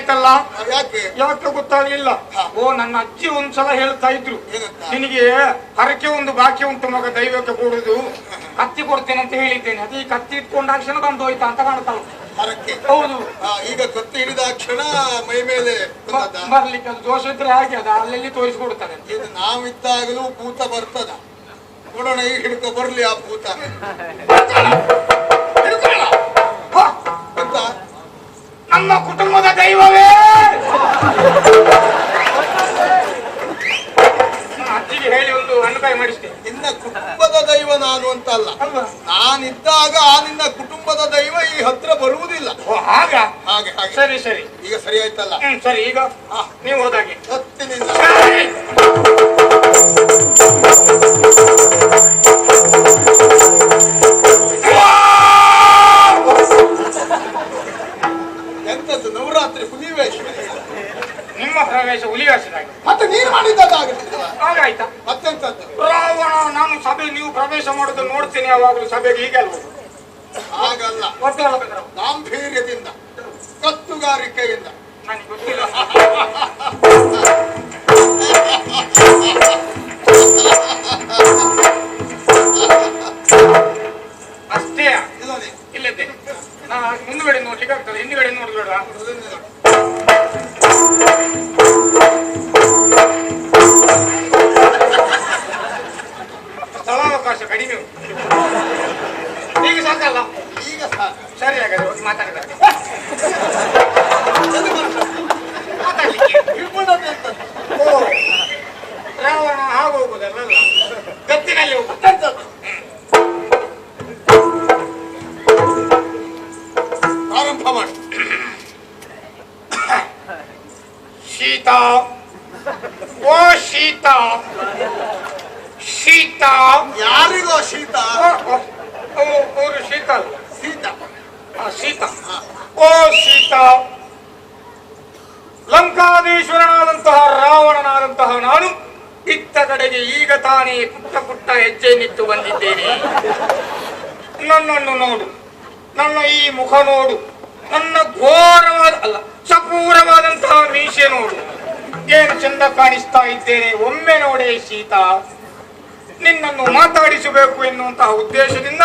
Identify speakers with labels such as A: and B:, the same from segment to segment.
A: ಆಯ್ತಲ್ಲ
B: ಯಾಕೆ?
A: ಯಾಕೆ ಗೊತ್ತಾಗ್ಲಿಲ್ಲ? ಓ ನನ್ನ ಅಜ್ಜಿ ಒಂದ್ಸಲ ಹೇಳ್ತಾ ಇದ್ರು. ನಿನಗೆ ಹರಕೆ ಒಂದು ಬಾಕಿ ಉಂಟು ಮಗ ದೈವಕ್ಕೆ ಕೊಡುದು. ಕತ್ತಿ ಕೊಡ್ತೇನೆ ಅಂತ ಹೇಳಿದ್ದೇನೆ. ಅದೇ ಕತ್ತಿ ಇಟ್ಕೊಂಡಾಕ್ಷಣ ಬಂದು ಹೋಯ್ತಾ ಅಂತ ಕಾಣ್ತಾ ಉಂಟು.
B: ಹರಕೆ.
A: ಹೌದು.
B: ಈಗ ಕತ್ತಿ ಹಿಡಿದ ಕ್ಷಣ ಮೈ ಮೇಲೆ
A: ಬರ್ಲಿಕ್ಕೆ ಅದು ದೋಷ ಇದ್ರೆ ಹಾಗೆ ಅದು ಅಲ್ಲಲ್ಲಿ ತೋರಿಸ್ಕೊಡ್ತಾರೆ
B: ಇದು ನಾವಿದ್ದಾಗಲೂ ಭೂತ ಬರ್ತದ. ನೋಡೋಣ ಈಗ ಹಿಡ್ಕೊ ಬರ್ಲಿ ಆ ಭೂತ.
A: ನಮ್ಮ ಕುಟುಂಬದ ದೈವವೇ! ಅಜ್ಜಿಗೆ ಹೇಳಿ ಒಂದು ಅನುಭವ ಮಾಡಿಸ್ತೇನೆ
B: ನಿನ್ನ ಕುಟುಂಬದ ದೈವ ನಾನು ಅಂತ ಅಲ್ಲ ನಾನಿದ್ದಾಗ ಆ ನಿನ್ನ ಕುಟುಂಬದ ದೈವ ಈ ಹತ್ರ ಬರುವುದಿಲ್ಲ.
A: ಓ ಹಾಗ?
B: ಹಾಗೆ ಹಾಗೆ.
A: ಸರಿ ಸರಿ.
B: ಈಗ ಸರಿ ಆಯ್ತಲ್ಲ?
A: ಹ್ಮ್ ಸರಿ ಈಗ
B: ಹಾ.
A: ನೀವು ಹೋದಾಗೆ.
B: ಹತ್ತಿನಿಂದ
A: ಪ್ರವೇಶ ಮಾಡೋದು ನೋಡ್ತೀನಿ ಯಾವಾಗಲೂ ಸಭೆಗೆ ಹೀಗೆ ಅಲ್ವ?
B: ಹಾಗಲ್ಲ.
A: ಮತ್ತೆ
B: ಗಾಂಭೀರ್ಯದಿಂದ ಕತ್ತುಗಾರಿಕೆಯಿಂದ
A: ನನಗೆ ಗೊತ್ತಿಲ್ಲ. ಅಷ್ಟೇ. ಇಲ್ಲದೆ? ನಾ ಮುಂದುಗಡೆ ನೋಡ್ಲಿಕ್ಕೆ ಆಗ್ತದೆ ಹಿಂದ್ಗಡೆ ನೋಡಿಬೇಡ. ಶೀತ?
B: ಯಾರಿಗೋ ಶೀತ?
A: ಅವರು ಶೀತ.
B: ಶೀತ.
A: ಶೀತ. ಓ ಶೀತ. ಲಂಕಾಧೀಶ್ವರನಾದಂತಹ ರಾವಣನಾದಂತಹ ನಾನು ಇತ್ತ ಕಡೆಗೆ ಈಗ ತಾನೇ ಪುಟ್ಟ ಪುಟ್ಟ ಹೆಜ್ಜೆಯನ್ನಿಟ್ಟು ಬಂದಿದ್ದೇನೆ. ನನ್ನನ್ನು ನೋಡು. ನನ್ನ ಈ ಮುಖ ನೋಡು. ನನ್ನ ಘೋರವಾದ ಅಲ್ಲ ಸಪೂರವಾದಂತಹ ಮೀಸೆ ನೋಡು. ಏನು ಚಂದ ಕಾಣಿಸ್ತಾ ಇದ್ದೇನೆ ಒಮ್ಮೆ ನೋಡೇ ಶೀತ. ನಿನ್ನನ್ನು ಮಾತಾಡಿಸಬೇಕು ಎನ್ನುವಂತಹ ಉದ್ದೇಶದಿಂದ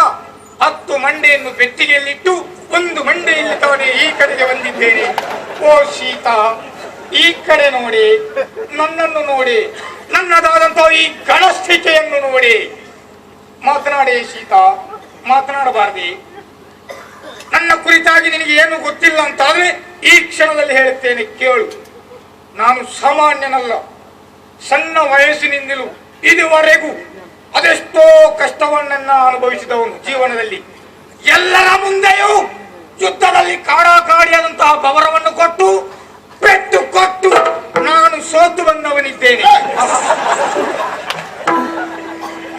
A: ಹತ್ತು ಮಂಡೆಯನ್ನು ಪೆಟ್ಟಿಗೆಯಲ್ಲಿಟ್ಟು ಒಂದು ಮಂಡೆಯಲ್ಲಿ ತಾನೇ ಈ ಕಡೆಗೆ ಬಂದಿದ್ದೇನೆ. ಓ ಶೀತ ಈ ಕಡೆ ನೋಡಿ, ನನ್ನನ್ನು ನೋಡಿ ನನ್ನದಾದಂತಹ ಈ ಗಣಸ್ಥಿತಿಯನ್ನು ನೋಡಿ. ಮಾತನಾಡಿ ಶೀತ ಮಾತನಾಡಬಾರದೆ. ನನ್ನ ಕುರಿತಾಗಿ ನಿನಗೆ ಏನು ಗೊತ್ತಿಲ್ಲ ಅಂತಾದ್ರೆ ಈ ಕ್ಷಣದಲ್ಲಿ ಹೇಳುತ್ತೇನೆ, ಕೇಳು. ನಾನು ಸಾಮಾನ್ಯನಲ್ಲ, ಸಣ್ಣ ವಯಸ್ಸಿನಿಂದಲೂ ಇದುವರೆಗೂ ಅದೆಷ್ಟೋ ಕಷ್ಟವನ್ನ ಅನುಭವಿಸಿದವನು ಜೀವನದಲ್ಲಿ ಎಲ್ಲರ ಮುಂದೆಯೂ ಯುದ್ಧದಲ್ಲಿ ಕಾಡಾಕಾಡಿಯಾದಂತಹ ಭವರವನ್ನು ಕೊಟ್ಟು, ಪೆಟ್ಟು ಕೊಟ್ಟು ನಾನು ಸೋತು ಬಂದವನಿದ್ದೇನೆ.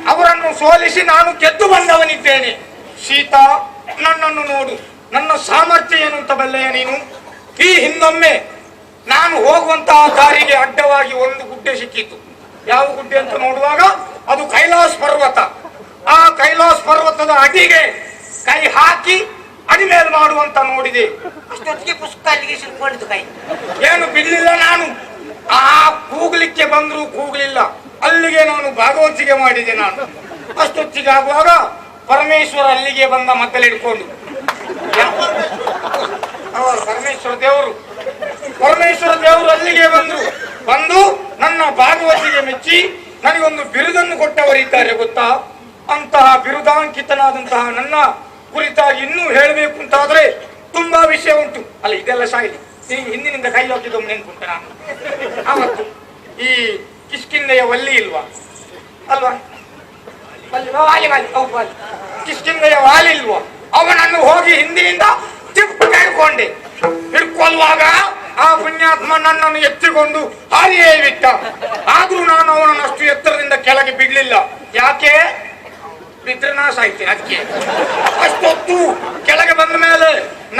A: ಅವರನ್ನು ಸೋಲಿಸಿ ನಾನು ಗೆದ್ದು ಬಂದವನಿದ್ದೇನೆ. ಸೀತಾ, ನನ್ನನ್ನು ನೋಡು. ನನ್ನ ಸಾಮರ್ಥ್ಯ ಏನು ಅಂತ ಬಲ್ಲೆಯ ನೀನು? ಈ ಹಿಂದೊಮ್ಮೆ ನಾನು ಹೋಗುವಂತಹ ದಾರಿಗೆ ಅಡ್ಡವಾಗಿ ಒಂದು ಗುಡ್ಡೆ ಸಿಕ್ಕಿತ್ತು ಯಾವ ಗುಡ್ಡೆ ಅಂತ ನೋಡುವಾಗ ಅದು ಕೈಲಾಸ ಪರ್ವತ. ಆ ಕೈಲಾಸ ಪರ್ವತದ ಅಡಿಗೆ ಕೈ ಹಾಕಿ ಅಡಿಮೇಲೆ ಮಾಡುವಂತ ನೋಡಿದೆ.
C: ಅಷ್ಟೊತ್ತಿಗೆ ಪುಸ್ತಕ ಅಲ್ಲಿಗೆ ಸಿಕ್ಕೊಂಡಿದ್ದು ಕೈ.
A: ಏನು ಬಿಡ್ಲಿಲ್ಲ ನಾನು. ಆ ಕೂಗ್ಲಿಕ್ಕೆ ಬಂದ್ರು ಕೂಗ್ಲಿಲ್ಲ. ಅಲ್ಲಿಗೆ ನಾನು ಭಾಗವತಿಗೆ ಮಾಡಿದೆ ನಾನು. ಅಷ್ಟೊತ್ತಿಗೆ ಆಗುವಾಗ ಪರಮೇಶ್ವರ ಅಲ್ಲಿಗೆ ಬಂದ ಮದ್ದಲೆ ಹಿಡ್ಕೊಂಡು. ಪರಮೇಶ್ವರ ದೇವರು. ಪರಮೇಶ್ವರ ದೇವರು ಅಲ್ಲಿಗೆ ಬಂದು ಬಂದು ಭಾಗವತಿಗೆ ಮೆಚ್ಚಿ ನನಗೊಂದು ಬಿರುದನ್ನು ಕೊಟ್ಟವರಿದ್ದಾರೆ ಗೊತ್ತಾ? ಅಂತಹ ಬಿರುದಾಂಕಿತನಾದಂತಹ ನನ್ನ ಕುರಿತಾಗಿ ಇನ್ನೂ ಹೇಳಬೇಕು ಅಂತಾದ್ರೆ ತುಂಬಾ ವಿಷಯ ಉಂಟು. ಅಲ್ಲ, ಇದೆಲ್ಲ ಶಾಯಿಲಿ ಹಿಂದಿನಿಂದ ಕೈ ಹಾಕಿದ್ದು ನೆನ್ಪುಂಟ ನಾನು. ಆವತ್ತು ಈ ಕಿಷ್ಕಿಂದೆಯ ವಲ್ಲಿ ಇಲ್ವಾ? ಅಲ್ವಾ? ವಾಲಿ ಕಿಷ್ಕಿಂದೆಯ ವಾಲಿ. ಇಲ್ವಾ? ಅವನನ್ನು ಹೋಗಿ ಹಿಂದಿನಿಂದ ತಿಪ್ಪು ಹಿಡ್ಕೊಂಡೆ ಹಿಡ್ಕೊಳ್ವಾಗ ಆ ಪುಣ್ಯಾತ್ಮ ನನ್ನನ್ನು ಎತ್ತಿಕೊಂಡು ಹಾರಿಯೇ ಬಿಟ್ಟ ಆದ್ರೂ ನಾನು ಅವನನ್ನು ಅಷ್ಟು ಎತ್ತರದಿಂದ ಕೆಳಗೆ ಬಿಡ್ಲಿಲ್ಲ. ಯಾಕೆ? ಬಿದ್ರೆ ನಾಶ ಅದಕ್ಕೆ. ಅಷ್ಟೊತ್ತು ಕೆಳಗೆ ಬಂದ ಮೇಲೆ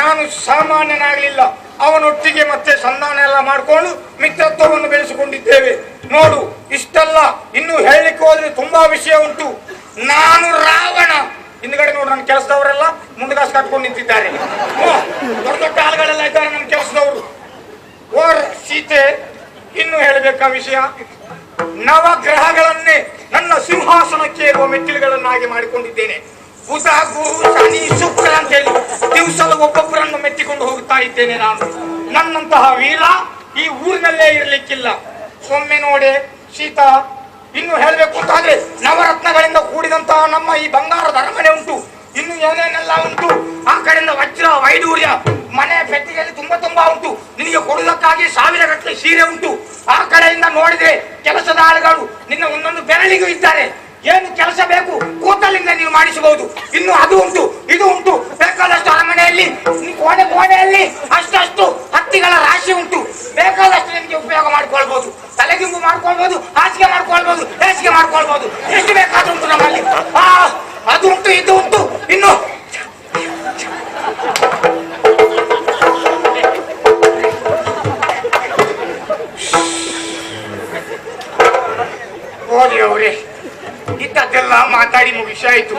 A: ನಾನು ಸಾಮಾನ್ಯನಾಗಲಿಲ್ಲ. ಅವನೊಟ್ಟಿಗೆ ಮತ್ತೆ ಸಂಧಾನ ಎಲ್ಲ ಮಾಡಿಕೊಂಡು ಮಿತ್ರತ್ವವನ್ನು ಬೆಳೆಸಿಕೊಂಡಿದ್ದೇವೆ. ನೋಡು, ಇಷ್ಟಲ್ಲ ಇನ್ನು ಹೇಳಲಿಕ್ಕೆ ಹೋದ್ರೆ ತುಂಬಾ ವಿಷಯ ಉಂಟು. ನಾನು ರಾವಣ. ಹಿಂದ್ಗಡೆ ನೋಡು, ನನ್ನ ಕೆಲಸದವರೆಲ್ಲ ಮುಂದಗಾಸ್ ಕಟ್ಕೊಂಡು ನಿಂತಿದ್ದಾರೆ. ದೊಡ್ಡ ದೊಡ್ಡ ಆಳುಗಳೆಲ್ಲ ಇದ್ದಾರೆ ನನ್ನ ಕೆಲಸದವರು. ಸೀತೆ, ಇನ್ನು ಹೇಳಬೇಕಾ ವಿಷಯ? ನವಗ್ರಹಗಳನ್ನೇ ನನ್ನ ಸಿಂಹಾಸನಕ್ಕೆ ಇರುವ ಮೆಟ್ಟಿಲುಗಳನ್ನಾಗಿ ಮಾಡಿಕೊಂಡಿದ್ದೇನೆ. ಬುಧ ಗುರು ಶನಿ ಶುಕ್ರ ಅಂತ ಹೇಳಿ ದಿವಸದ ಒಬ್ಬೊಬ್ಬರನ್ನು ಮೆಟ್ಟಿಕೊಂಡು ಹೋಗ್ತಾ ಇದ್ದೇನೆ ನಾನು. ನನ್ನಂತಹ ವೀರ ಈ ಊರಿನಲ್ಲೇ ಇರಲಿಕ್ಕಿಲ್ಲ. ಸೊಮ್ಮೆ ನೋಡೆ ಶೀತ ಇನ್ನು ಹೇಳಬೇಕು ಅಂತಾದ್ರೆ ನವರತ್ನಗಳಿಂದ ಕೂಡಿದಂತಹ ನಮ್ಮ ಈ ಬಂಗಾರದ ಅರಮನೆ ಉಂಟು. ಇನ್ನು ಏನೇನೆಲ್ಲ ಉಂಟು? ಆ ಕಡೆಯಿಂದ ವಜ್ರ, ವೈಡೂರ್ಯ ಮನೆ ಪೆಟ್ಟಿಗೆಯಲ್ಲಿ ತುಂಬಾ ತುಂಬಾ ಉಂಟು. ನಿನಗೆ ಕೊಡುವುದಕ್ಕಾಗಿ ಸಾವಿರ ಗಟ್ಟಲೆ ಸೀರೆ ಉಂಟು. ಆ ಕಡೆಯಿಂದ ನೋಡಿದ್ರೆ ಕೆಲಸದ ಆಳುಗಳು ನಿನ್ನ ಒಂದೊಂದು ಬೆರಳಿಗೂ ಇದ್ದಾರೆ. ಏನು ಕೆಲಸ ಬೇಕು ಕೂತಲಿಂದ ನೀವು ಮಾಡಿಸಬಹುದು. ಇನ್ನು ಅದು ಉಂಟು, ಇದು ಉಂಟು. ಬೇಕಾದಷ್ಟು ಅರಮನೆಯಲ್ಲಿ ಕೋಣೆ ಕೋಣೆಯಲ್ಲಿ ಅಷ್ಟಷ್ಟು ಹತ್ತಿಗಳ ರಾಶಿ ಉಂಟು. ಬೇಕಾದಷ್ಟು ನಿಮಗೆ ಉಪಯೋಗ ಮಾಡಿಕೊಳ್ಬಹುದು. ತಲೆಗಿಂಬು ಮಾಡ್ಕೊಳ್ಬಹುದು, ಹಾಸಿಗೆ ಮಾಡ್ಕೊಳ್ಬಹುದು ಹೇಸಿಗೆ ಮಾಡ್ಕೊಳ್ಬಹುದು. ಎಷ್ಟು ಬೇಕಾದ್ರೂ ಇದ್ದದ್ದೆಲ್ಲ ಮಾತಾಡಿ ಮುಗಿಸಾಯ್ತು.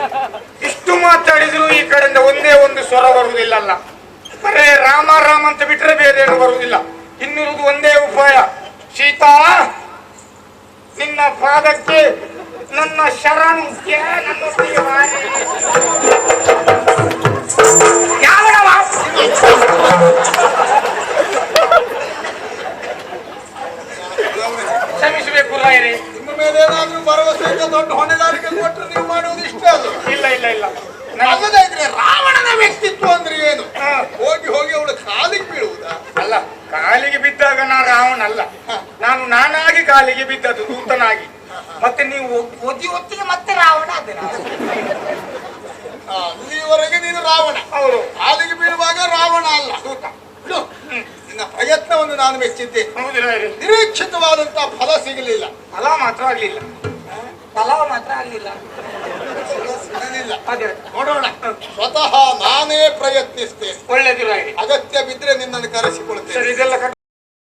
A: ಇಷ್ಟು ಮಾತಾಡಿದ್ರು ಈ ಕಡೆಯಿಂದ ಒಂದೇ ಒಂದು ಸ್ವರ ಬರುವುದಿಲ್ಲಲ್ಲ. ಬರೇ ರಾಮ ರಾಮ ಅಂತ ಬಿಟ್ರೆ ಬೇರೆ ಏನು ಬರುವುದಿಲ್ಲ. ಇನ್ನಿರುವುದು ಒಂದೇ ಉಪಾಯ. ಸೀತಾ, ನಿನ್ನ ಪಾದಕ್ಕೆ ನನ್ನ ಶರಣು? ಕ್ಷಮಿಸಬೇಕು, ರಾಯರೇ.
B: ನಿಮ್ಮ ಮೇಲೆ ಏನಾದ್ರೂ ಭರವಸೆ ದೊಡ್ಡ ಹೊಣೆಗಾರಿಕೆ ಕೊಟ್ಟರೆ ನೀವು ಮಾಡುವುದು ಇಷ್ಟ ಅದು
A: ಇಲ್ಲ ಇಲ್ಲ ಇಲ್ಲ.
B: ಅಲ್ಲದೆ ಇದ್ರೆ ರಾವಣನ ವ್ಯಕ್ತಿತ್ವ ಅಂದ್ರೆ ಏನು. ಹೋಗಿ ಹೋಗಿ ಅವಳು ಕಾಲಿಗೆ ಬೀಳುವುದಾ?
A: ಅಲ್ಲ ಕಾಲಿಗೆ ಬಿದ್ದಾಗ ನಾ ರಾವಣ ಅಲ್ಲ ನಾನು ನಾನಾಗಿ ಕಾಲಿಗೆ ಬಿದ್ದದ್ದು ದೂತನಾಗಿ. ಮತ್ತೆ ನೀವು
C: ಒತ್ತಿ ಒತ್ತಿಗೆ ಮತ್ತೆ ರಾವಣ ಅದೇ
B: ಅಲ್ಲಿವರೆಗೆ ನೀನು ರಾವಣ.
A: ಅವರು
B: ಕಾಲಿಗೆ ಬೀಳುವಾಗ ರಾವಣ ಅಲ್ಲ ದೂತ. ಬಿಡು. ಪ್ರಯತ್ನವನ್ನು ನಾನು ಮೆಚ್ಚಿದ್ದೆ.
A: ಹೌದಿಲ್ಲ
B: ನಿರೀಕ್ಷಿತವಾದಂತಹ ಫಲ ಸಿಗಲಿಲ್ಲ.
A: ಫಲ ಮಾತ್ರ ಆಗ್ಲಿಲ್ಲ.
C: ಫಲ ಮಾತ್ರ ಆಗ್ಲಿಲ್ಲ.
B: ಸಿಗಲಿಲ್ಲ.
A: ಅದೇ.
B: ನೋಡೋಣ. ಸ್ವತಃ ನಾನೇ ಪ್ರಯತ್ನಿಸ್ತೇನೆ.
A: ಒಳ್ಳೆದಿರ
B: ಅಗತ್ಯ ಬಿದ್ರೆ ನಿನ್ನನ್ನು ಕರೆಸಿಕೊಳ್ತೇನೆ.
A: ಇದೆಲ್ಲ